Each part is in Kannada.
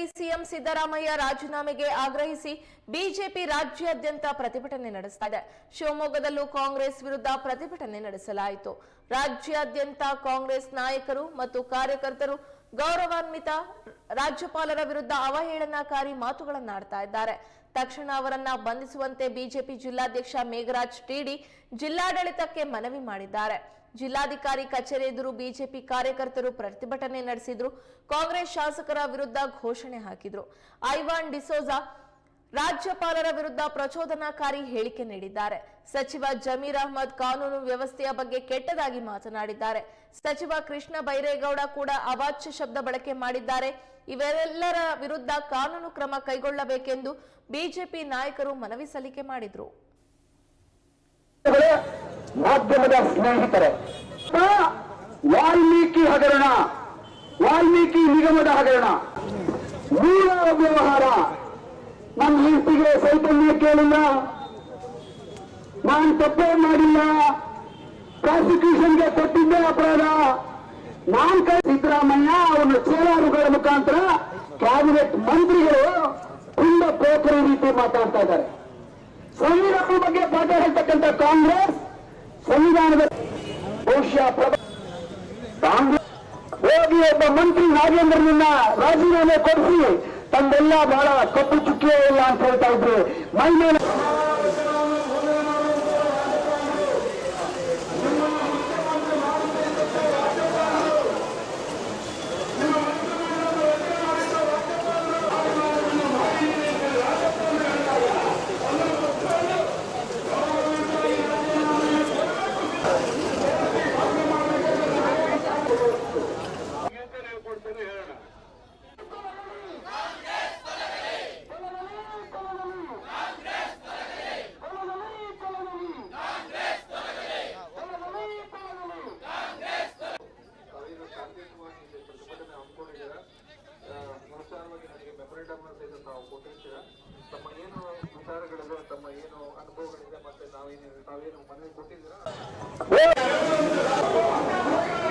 ಶಿವಮೊಗ್ಗದಲ್ಲಿ ಸಿಎಂ ಸಿದ್ದರಾಮಯ್ಯ ರಾಜೀನಾಮೆಗೆ ಆಗ್ರಹಿಸಿ ಬಿಜೆಪಿ ರಾಜ್ಯಾದ್ಯಂತ ಪ್ರತಿಭಟನೆ ನಡೆಸ್ತಾ ಇದೆ. ಶಿವಮೊಗ್ಗದಲ್ಲೂ ಕಾಂಗ್ರೆಸ್ ವಿರುದ್ಧ ಪ್ರತಿಭಟನೆ ನಡೆಸಲಾಯಿತು. ರಾಜ್ಯಾದ್ಯಂತ ಕಾಂಗ್ರೆಸ್ ನಾಯಕರು ಮತ್ತು ಕಾರ್ಯಕರ್ತರು ಗೌರವಾನ್ವಿತ ರಾಜ್ಯಪಾಲರ ವಿರುದ್ಧ ಅವಹೇಳನಕಾರಿ ಮಾತುಗಳನ್ನಾಡ್ತಾ ಇದ್ದಾರೆ. ತಕ್ಷಣ ಅವರನ್ನ ಬಂಧಿಸುವಂತೆ ಬಿಜೆಪಿ ಜಿಲ್ಲಾಧ್ಯಕ್ಷ ಮೇಘರಾಜ್ ಟಿಡಿ ಜಿಲ್ಲಾಡಳಿತಕ್ಕೆ ಮನವಿ ಮಾಡಿದ್ದಾರೆ. ಜಿಲ್ಲಾಧಿಕಾರಿ ಕಚೇರಿ ಎದುರು ಬಿಜೆಪಿ ಕಾರ್ಯಕರ್ತರು ಪ್ರತಿಭಟನೆ ನಡೆಸಿದ್ರು. ಕಾಂಗ್ರೆಸ್ ಶಾಸಕರ ವಿರುದ್ಧ ಘೋಷಣೆ ಹಾಕಿದ್ರು. ಐವಾನ್ ಡಿಸೋಜಾ ರಾಜ್ಯಪಾಲರ ವಿರುದ್ಧ ಪ್ರಚೋದನಾಕಾರಿ ಹೇಳಿಕೆ ನೀಡಿದ್ದಾರೆ. ಸಚಿವ ಜಮೀರ್ ಅಹ್ಮದ್ ಕಾನೂನು ವ್ಯವಸ್ಥೆಯ ಬಗ್ಗೆ ಕೆಟ್ಟದಾಗಿ ಮಾತನಾಡಿದ್ದಾರೆ. ಸಚಿವ ಕೃಷ್ಣ ಬೈರೇಗೌಡ ಕೂಡ ಅವಾಚ್ಯ ಶಬ್ದ ಬಳಕೆ ಮಾಡಿದ್ದಾರೆ. ಇವೆಲ್ಲರ ವಿರುದ್ಧ ಕಾನೂನು ಕ್ರಮ ಕೈಗೊಳ್ಳಬೇಕೆಂದು ಬಿಜೆಪಿ ನಾಯಕರು ಮನವಿ ಸಲ್ಲಿಕೆ ಮಾಡಿದ್ರು. ಮಾಧ್ಯಮದ ಸ್ನೇಹಿತರೆ ವಾಲ್ಮೀಕಿ ಹಗರಣ, ವಾಲ್ಮೀಕಿ ನಿಗಮದ ಹಗರಣ. ಮೂಲ ವ್ಯವಹಾರ ನಮ್ಮ ಹೆಂಡತಿಗೆ ಸೈತನ್ಯ ಕೇಳಿಲ್ಲ, ನಾನು ತಪ್ಪೇ ಮಾಡಿಲ್ಲ, ಪ್ರಾಸಿಕ್ಯೂಷನ್ಗೆ ಕೊಟ್ಟಿದ್ದೆ ಅಪರಾಧ. ನಾನ್ ಕೈ ಸಿದ್ದರಾಮಯ್ಯ, ಅವನ ಚೇಲಾರುಗಳ ಮುಖಾಂತರ ಕ್ಯಾಬಿನೆಟ್ ಮಂತ್ರಿಗಳು ತುಂಬ ಪೋಖರಿ ರೀತಿ ಮಾತಾಡ್ತಾ ಇದ್ದಾರೆ. ಸಂವಿಧಾನದ ಬಗ್ಗೆ ಪಾಠ ಹೇಳ್ತಕ್ಕಂಥ ಕಾಂಗ್ರೆಸ್ ಸಂವಿಧಾನದ ಬಹುಶಃ ಕಾಂಗ್ರೆಸ್ ಹೋಗಿ ಒಬ್ಬ ಮಂತ್ರಿ ನಾಗೇಂದ್ರನನ್ನ ರಾಜೀನಾಮೆ ಕೊಡಿಸಿ, ತಂದೆಲ್ಲ ಬಹಳ ಕಪ್ಪು ಚುಕ್ಕಿಯೇ ಇಲ್ಲ ಅಂತ ಹೇಳ್ತಾ ಇದ್ರು. ಮೈ ಮೇಲೆ ತಾವೇನು ಶಾಂತಿಯುತವಾಗಿ ಇಲ್ಲಿ ಪ್ರತಿಭಟನೆ ಹಮ್ಮಿಕೊಂಡಿದ್ದೀರಾ ಆ, ವಿಚಾರವಾಗಿ ನನಗೆ ಮೆಮೊರೇಂಡಮ್ ಸಹಿತ ತಾವು ಕೊಟ್ಟಿರ್ತೀರಾ ತಮ್ಮ ಏನು ಕೊಟ್ಟಿದ್ದೀರಾ?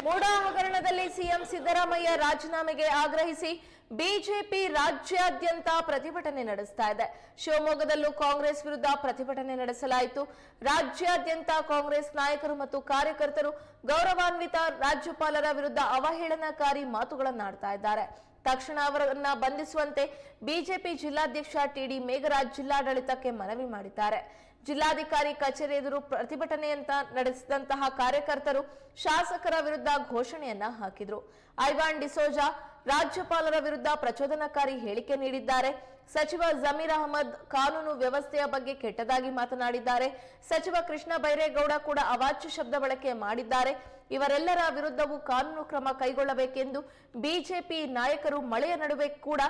ಮೂಡಾ ಹಗರಣದಲ್ಲಿ ಸಿಎಂ ಸಿದ್ದರಾಮಯ್ಯ ರಾಜೀನಾಮೆಗೆ ಆಗ್ರಹಿಸಿ ಬಿಜೆಪಿ ರಾಜ್ಯಾದ್ಯಂತ ಪ್ರತಿಭಟನೆ ನಡೆಸ್ತಾ ಇದೆ. ಶಿವಮೊಗ್ಗದಲ್ಲೂ ಕಾಂಗ್ರೆಸ್ ವಿರುದ್ಧ ಪ್ರತಿಭಟನೆ ನಡೆಸಲಾಯಿತು. ರಾಜ್ಯಾದ್ಯಂತ ಕಾಂಗ್ರೆಸ್ ನಾಯಕರು ಮತ್ತು ಕಾರ್ಯಕರ್ತರು ಗೌರವಾನ್ವಿತ ರಾಜ್ಯಪಾಲರ ವಿರುದ್ಧ ಅವಹೇಳನಕಾರಿ ಮಾತುಗಳನ್ನಾಡ್ತಾ ಇದ್ದಾರೆ. ತಕ್ಷಣ ಅವರನ್ನ ಬಂಧಿಸುವಂತೆ ಬಿಜೆಪಿ ಜಿಲ್ಲಾಧ್ಯಕ್ಷ ಟಿಡಿ ಮೇಘರಾಜ್ ಜಿಲ್ಲಾಡಳಿತಕ್ಕೆ ಮನವಿ ಮಾಡಿದ್ದಾರೆ. ಜಿಲ್ಲಾಧಿಕಾರಿ ಕಚೇರಿ ಎದುರು ಪ್ರತಿಭಟನೆಯಂತ ನಡೆಸಿದಂತಹ ಕಾರ್ಯಕರ್ತರು ಶಾಸಕರ ವಿರುದ್ಧ ಘೋಷಣೆಯನ್ನ ಹಾಕಿದ್ರು. ಐವಾನ್ ಡಿಸೋಜಾ ರಾಜ್ಯಪಾಲರ ವಿರುದ್ಧ ಪ್ರಚೋದನಕಾರಿ ಹೇಳಿಕೆ ನೀಡಿದ್ದಾರೆ. ಸಚಿವ ಜಮೀರ್ ಅಹಮದ್ ಕಾನೂನು ವ್ಯವಸ್ಥೆಯ ಬಗ್ಗೆ ಕೆಟ್ಟದಾಗಿ ಮಾತನಾಡಿದ್ದಾರೆ. ಸಚಿವ ಕೃಷ್ಣ ಬೈರೇಗೌಡ ಕೂಡ ಅವಾಚ್ಯ ಶಬ್ದ ಬಳಕೆ ಮಾಡಿದ್ದಾರೆ. ಇವರೆಲ್ಲರ ವಿರುದ್ಧವೂ ಕಾನೂನು ಕ್ರಮ ಕೈಗೊಳ್ಳಬೇಕೆಂದು ಬಿಜೆಪಿ ನಾಯಕರು ಮಳೆಯ ನಡುವೆ ಕೂಡ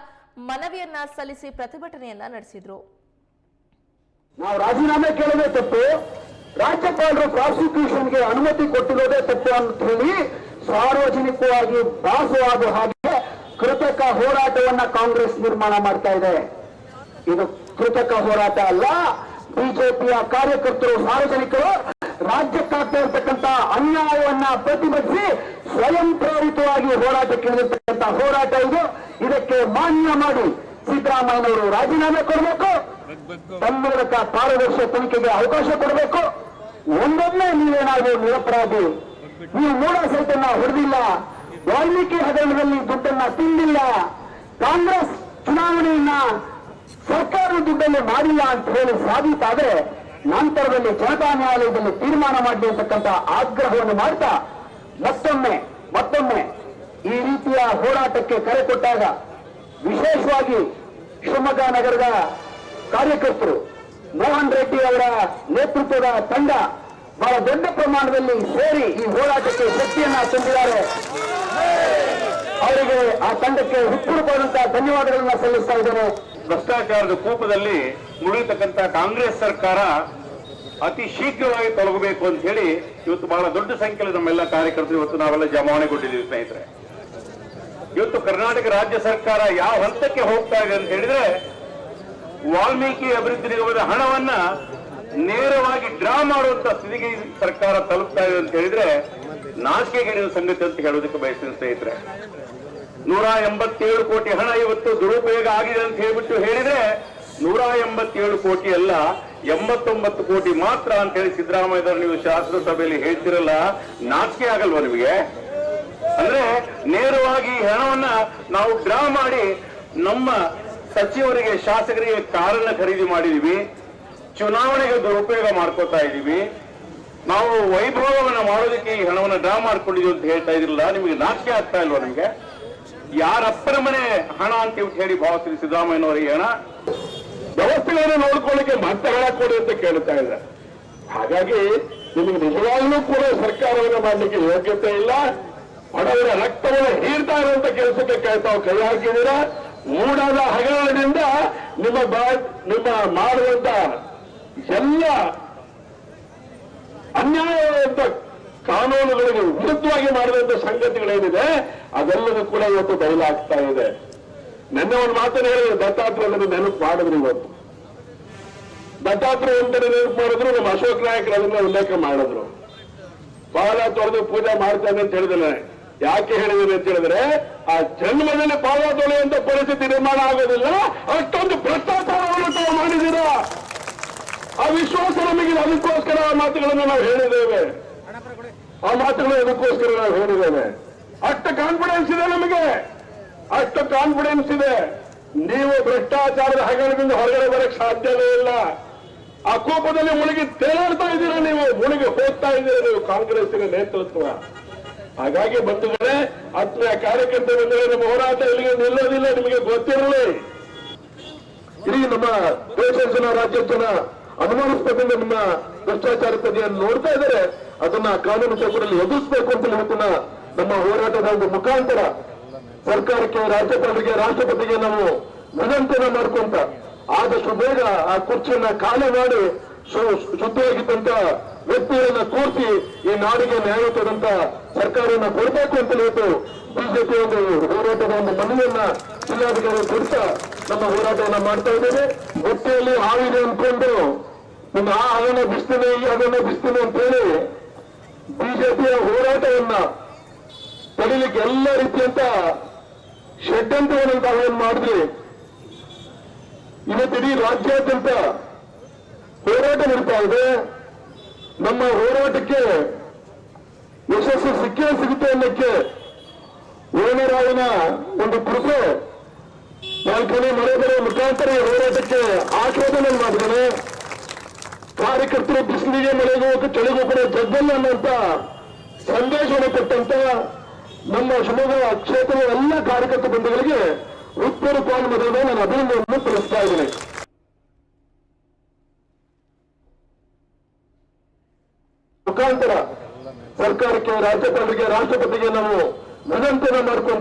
ಮನವಿಯನ್ನ ಸಲ್ಲಿಸಿ ಪ್ರತಿಭಟನೆಯನ್ನ ನಡೆಸಿದ್ರು. ನಾವು ರಾಜೀನಾಮೆ ಕೇಳೋದೇ ತಪ್ಪು. ರಾಜ್ಯಪಾಲರು ಪ್ರಾಸಿಕ್ಯೂಷನ್ಗೆ ಅನುಮತಿ ಕೊಟ್ಟಿರೋದೇ ತಪ್ಪು ಅಂತ ಹೇಳಿ ಸಾರ್ವಜನಿಕವಾಗಿ ಭಾಸವಾಗುವ ಹಾಗೆ ಕೃತಕ ಹೋರಾಟವನ್ನ ಕಾಂಗ್ರೆಸ್ ನಿರ್ಮಾಣ ಮಾಡ್ತಾ ಇದೆ. ಇದು ಕೃತಕ ಹೋರಾಟ ಅಲ್ಲ, ಬಿಜೆಪಿಯ ಕಾರ್ಯಕರ್ತರು, ಸಾರ್ವಜನಿಕರು ರಾಜ್ಯಕ್ಕಾಗ್ತಾ ಇರ್ತಕ್ಕಂಥ ಅನ್ಯಾಯವನ್ನ ಪ್ರತಿಭಟಿಸಿ ಸ್ವಯಂ ಪ್ರೇರಿತವಾಗಿ ಹೋರಾಟಕ್ಕೆ ಇಳಿದಿರ್ತಕ್ಕಂಥ ಹೋರಾಟ ಇದು. ಇದಕ್ಕೆ ಮಾನ್ಯ ಮಾಡಿ ಸಿದ್ದರಾಮಯ್ಯನವರು ರಾಜೀನಾಮೆ ಕೊಡಬೇಕು. ತನ್ಮೂಲಕ ಪಾರದರ್ಶಕ ತನಿಖೆಗೆ ಅವಕಾಶ ಕೊಡಬೇಕು. ಒಂದೊಮ್ಮೆ ನೀವೇನಾದ್ರೂ ನಿರಪರಾಧಿ, ನೀವು ಮೂಲ ಸಹಿತ ಹೊಡೆದಿಲ್ಲ. ವಾಲ್ಮೀಕಿ ಹಗರಣದಲ್ಲಿ ದುಡ್ಡನ್ನ ತಿಂದಿಲ್ಲ. ಕಾಂಗ್ರೆಸ್ ಚುನಾವಣೆಯನ್ನ ಸರ್ಕಾರ ದುಡ್ಡಲ್ಲಿ ಮಾಡಿಲ್ಲ ಅಂತ ಹೇಳಿ ಸಾಬೀತಾದ್ರೆ ನಂತರದಲ್ಲಿ ಜನತಾ ನ್ಯಾಯಾಲಯದಲ್ಲಿ ತೀರ್ಮಾನ ಮಾಡಲಿ ಅಂತಕ್ಕಂಥ ಆಗ್ರಹವನ್ನು ಮಾಡ್ತಾ ಮತ್ತೊಮ್ಮೆ ಮತ್ತೊಮ್ಮೆ ಈ ರೀತಿಯ ಹೋರಾಟಕ್ಕೆ ಕರೆ ಕೊಟ್ಟಾಗ ವಿಶೇಷವಾಗಿ ಶಿವಮೊಗ್ಗ ನಗರದ ಕಾರ್ಯಕರ್ತರು ಮೋಹನ್ ರೆಡ್ಡಿ ಅವರ ನೇತೃತ್ವದ ತಂಡ ಬಹಳ ದೊಡ್ಡ ಪ್ರಮಾಣದಲ್ಲಿ ಸೇರಿ ಈ ಹೋರಾಟಕ್ಕೆ ಶಕ್ತಿಯನ್ನ ತಂದಿದ್ದಾರೆ ಅವರಿಗೆ ಆ ತಂಡಕ್ಕೆ ಹುಟ್ಟುಕೊಂಡಂತಹ ಧನ್ಯವಾದಗಳನ್ನ ಸಲ್ಲಿಸ್ತಾ ಇದ್ದೇನೆ. ಭ್ರಷ್ಟಾಚಾರದ ಕೂಪದಲ್ಲಿ ಮುಳುಗತಕ್ಕಂತ ಕಾಂಗ್ರೆಸ್ ಸರ್ಕಾರ ಅತಿ ಶೀಘ್ರವಾಗಿ ತೊಲಗಬೇಕು ಅಂತ ಹೇಳಿ ಇವತ್ತು ಬಹಳ ದೊಡ್ಡ ಸಂಖ್ಯೆಯಲ್ಲಿ ನಮ್ಮೆಲ್ಲ ಕಾರ್ಯಕರ್ತರು ಇವತ್ತು ನಾವೆಲ್ಲ ಜಮಾವಣೆಗೊಂಡಿದ್ದೀವಿ ಸ್ನೇಹಿತರೆ. ಇವತ್ತು ಕರ್ನಾಟಕ ರಾಜ್ಯ ಸರ್ಕಾರ ಯಾವ ಹಂತಕ್ಕೆ ಹೋಗ್ತಾ ಇದೆ ಅಂತ ಹೇಳಿದ್ರೆ ವಾಲ್ಮೀಕಿ ಅಭಿವೃದ್ಧಿ ನಿಗಮದ ಹಣವನ್ನ ನೇರವಾಗಿ ಡ್ರಾ ಮಾಡುವಂತ ಸ್ಥಿತಿಗೆ ಸರ್ಕಾರ ತಲುಪ್ತಾ ಇದೆ ಅಂತ ಹೇಳಿದ್ರೆ ನಾಚಿಕೆಗೆಡಿದ ಸಂಗತಿ ಅಂತ ಹೇಳೋದಕ್ಕೆ ಬಯಸ್ತೀನಿ ಸ್ನೇಹಿತರೆ. ನೂರ ಎಂಬತ್ತೇಳು ಕೋಟಿ ಹಣ ಇವತ್ತು ದುರುಪಯೋಗ ಆಗಿದೆ ಅಂತ ಹೇಳ್ಬಿಟ್ಟು ಹೇಳಿದ್ರೆ ನೂರ ಎಂಬತ್ತೇಳು ಕೋಟಿ ಅಲ್ಲ, ಎಂಬತ್ತೊಂಬತ್ತು ಕೋಟಿ ಮಾತ್ರ ಅಂತ ಹೇಳಿ ಸಿದ್ದರಾಮಯ್ಯ ನೀವು ಶಾಸನಸಭೆಯಲ್ಲಿ ಹೇಳ್ತಿರಲ್ಲ, ನಾಚಿಕೆ ಆಗಲ್ವಾ ನಿಮಗೆ? ಅಂದ್ರೆ ನೇರವಾಗಿ ಹಣವನ್ನ ನಾವು ಡ್ರಾ ಮಾಡಿ ನಮ್ಮ ಸಚಿವರಿಗೆ, ಶಾಸಕರಿಗೆ ಕಾರನ್ನ ಖರೀದಿ ಮಾಡಿದೀವಿ. ಚುನಾವಣೆಗೆ ದುರುಪಯೋಗ ಮಾಡ್ಕೋತಾ ಇದೀವಿ ನಾವು ವೈಭವವನ್ನ ಮಾಡೋದಕ್ಕೆ ಈ ಹಣವನ್ನು ಡ್ರಾ ಮಾಡ್ಕೊಂಡಿದ್ದೀವಿ ಅಂತ ಹೇಳ್ತಾ ಇದ್ರಲ್ಲ, ನಿಮಗೆ ನಾಚಿಕೆ ಆಗ್ತಾ ಇಲ್ವಾ ನಿಮಗೆ? ಯಾರಪ್ಪನ ಮನೆ ಹಣ ಅಂತ ಹೇಳಿ ಭಾವಿಸ್ತೀರಿ ಸಿದ್ದರಾಮಯ್ಯನವರ ಹಣ? ವ್ಯವಸ್ಥೆಗಳನ್ನು ನೋಡ್ಕೊಳ್ಳಿಕ್ಕೆ ಹಣ ಕೊಡಿ ಅಂತ ಕೇಳ್ತಾ ಇದ್ದಾರೆ. ಹಾಗಾಗಿ ನಿಮಗೆ ನಿಜವಾಗ್ಲೂ ಕೂಡ ಸರ್ಕಾರವನ್ನು ಮಾಡಲಿಕ್ಕೆ ಯೋಗ್ಯತೆ ಇಲ್ಲ. ಬಡವರ ರಕ್ತವನ್ನು ಹೀರ್ತಾ ಇರುವಂತ ಕೆಲಸಕ್ಕೆ ತಾವು ಕೈ ಹಾಕಿದ್ದೀರಾ? ಮೂಡಾದ ಹಗರಣದಿಂದ ನಿಮ್ಮ ನಿಮ್ಮ ಮಾಡುವಂತ ಎಲ್ಲ ಅನ್ಯಾಯವಾದಂತ ಕಾನೂನುಗಳಿಗೆ ವಿರುದ್ಧವಾಗಿ ಮಾಡಿದಂತ ಸಂಗತಿಗಳೇನಿದೆ, ಅದೆಲ್ಲದೂ ಕೂಡ ಇವತ್ತು ಬಯಲಾಗ್ತಾ ಇದೆ. ನಿನ್ನೆ ಒಂದು ಮಾತನ್ನು ಹೇಳಿದ್ರೆ ದತ್ತಾತ್ರೇಯನ ನೆನಪು ಮಾಡಿದ್ರು ಇವತ್ತು. ದತ್ತಾತ್ರೇಯ ಅಂತ ನೆನಪು ಮಾಡಿದ್ರು, ನಮ್ಮ ಅಶೋಕ್ ನಾಯಕರು ಅದನ್ನ ಉಲ್ಲೇಖ ಮಾಡಿದ್ರು. ಬಹಳ ತೊಳೆದು ಪೂಜೆ ಮಾಡ್ತಾನೆ ಅಂತ ಹೇಳಿದ್ರೆ ಯಾಕೆ ಹೇಳಿದ್ರೆ ಅಂತ ಹೇಳಿದ್ರೆ, ಆ ಜನ್ಮದಲ್ಲಿ ಪಾದ ತೊಳೆಯುವಂತ ಪರಿಸ್ಥಿತಿ ನಿರ್ಮಾಣ ಆಗೋದಿಲ್ಲ, ಅಷ್ಟೊಂದು ಭ್ರಷ್ಟಾಚಾರವನ್ನು ತಾವು ಮಾಡಿದ್ದೀರಾ? ಆ ವಿಶ್ವಾಸ ನಮಗಿದೆ ಅದಕ್ಕೋಸ್ಕರ ಆ ಮಾತುಗಳನ್ನು ನಾವು ಹೇಳಿದ್ದೇವೆ. ಆ ಮಾತುಗಳು ಅದಕ್ಕೋಸ್ಕರ ನಾವು ಹೇಳಿದ್ದೇವೆ. ಅಷ್ಟು ಕಾನ್ಫಿಡೆನ್ಸ್ ಇದೆ ನಮಗೆ. ಅಷ್ಟು ಕಾನ್ಫಿಡೆನ್ಸ್ ಇದೆ. ನೀವು ಭ್ರಷ್ಟಾಚಾರದ ಹಗರಣದಿಂದ ಹೊರಗಡೆ ಬರಕ್ ಸಾಧ್ಯವೇ ಇಲ್ಲ. ಆ ಕೋಪದಲ್ಲಿ ಮುಳುಗಿ ತೇಲಾಡ್ತಾ ಇದ್ದೀರಾ ನೀವು? ಮುಳುಗಿ ಹೋಗ್ತಾ ಇದ್ದೀರಾ ನೀವು ಕಾಂಗ್ರೆಸ್ಸಿನ ನೇತೃತ್ವ? ಹಾಗಾಗಿ ಬಂಧುಗಳೇ, ಆತ್ಮೀಯ ಕಾರ್ಯಕರ್ತ ಬಂದರೆ ನಮ್ಮ ಹೋರಾಟ ಇಲ್ಲಿಗೆ ನಿಲ್ಲೋದಿಲ್ಲ, ನಿಮಗೆ ಗೊತ್ತಿರಲಿ. ಇಡೀ ನಮ್ಮ ದೇಶ ರಾಜ್ಯ ರಾಜ್ಯದ ಅನುಮಾನಾಸ್ಪದದಿಂದ ನಮ್ಮ ಭ್ರಷ್ಟಾಚಾರ ತಡೆಯನ್ನು ನೋಡ್ತಾ ಇದ್ದಾರೆ. ಅದನ್ನ ಕಾನೂನು ಚೌಕಟ್ಟಲ್ಲಿ ಎದುರಿಸಬೇಕು ಅಂತ ಇವತ್ತಿನ ನಮ್ಮ ಹೋರಾಟದ ಒಂದು ಮುಖಾಂತರ ಸರ್ಕಾರಕ್ಕೆ, ರಾಜ್ಯಪಾಲರಿಗೆ, ರಾಷ್ಟ್ರಪತಿಗೆ ನಾವು ವಿನಂತಿಯನ್ನ ಮಾಡ್ಕೊಂತ ಆದಷ್ಟು ಬೇಗ ಆ ಕುರ್ಚಿಯನ್ನ ಖಾಲಿ ಮಾಡಿ ಶುದ್ಧವಾಗಿದ್ದಂತ ವ್ಯಕ್ತಿಗಳನ್ನ ಕೂರಿಸಿ ಈ ನಾಡಿಗೆ ನ್ಯಾಯ ತಂದಂತ ಸರ್ಕಾರವನ್ನ ಕೊಡಬೇಕು ಅಂತ ಹೇಳ್ತು ಬಿಜೆಪಿ ಒಂದು ಹೋರಾಟದ ಒಂದು ಮನವಿಯನ್ನ ಜಿಲ್ಲಾಧಿಕಾರಿ ಕುರಿತ ನಮ್ಮ ಹೋರಾಟವನ್ನ ಮಾಡ್ತಾ ಇದ್ದೇವೆ. ಹೊಟ್ಟೆಯಲ್ಲಿ ಹಾವಿದೆ ಅನ್ಕೊಂಡು ನಿಮ್ಮ ಆ ಹಗನ ಬಿಸ್ತೀನಿ, ಈ ಹಗನ ಬಿಸ್ತೀನಿ ಅಂತ ಹೇಳಿ ಬಿಜೆಪಿಯ ಹೋರಾಟವನ್ನ ತಡಿಲಿಕ್ಕೆ ಎಲ್ಲ ರೀತಿಯಂತ ಷಡ್ಯಂತ್ರವನ್ನು ತಾವೇನ್ ಮಾಡಿದ್ರಿ ಇವತ್ತಿಡೀ ರಾಜ್ಯಾದ್ಯಂತ ಹೋರಾಟ ನಡೀತಾ ಇದೆ. ನಮ್ಮ ಹೋರಾಟಕ್ಕೆ ಯಶಸ್ಸು ಸಿಕ್ಕೇ ಸಿಗುತ್ತೆ ಅನ್ನಕ್ಕೆ ವೇಣರಾಯನ ಒಂದು ಕೃಪೆ ನಾಲ್ಕನೇ ಮನೆ ಬರೋ ಮುಖಾಂತರ ಹೋರಾಟಕ್ಕೆ ಆಶೋಧನೆ ಮಾಡಿದ್ದಾನೆ. ಕಾರ್ಯಕರ್ತರು ಬಿಸಿಲಿಗೆ ಮಳೆಗೂ ಚಳಿಗೂ ಕೂಡ ಜಗ್ಗಲ್ಲ ಅನ್ನುವಂತ ಸಂದೇಶವನ್ನು ಕೊಟ್ಟಂತ ನಮ್ಮ ಶಿವಮೊಗ್ಗ ಕ್ಷೇತ್ರದ ಎಲ್ಲ ಕಾರ್ಯಕರ್ತ ಬಂಧುಗಳಿಗೆ ಹೃತ್ಪೂರ್ವಕವಾದ ಮೊದಲು ನಾನು ಅಭಿನಂದನೆಯನ್ನು ತಿಳಿಸ್ತಾ ಇದ್ದೇನೆ. ಮುಖಾಂತರ ಸರ್ಕಾರಕ್ಕೆ ರಾಜ್ಯಪಾಲರಿಗೆ ರಾಷ್ಟ್ರಪತಿಗೆ ನಾವು ವಿನಂತಿಯನ್ನು ಮಾಡ್ಕೊಂಡು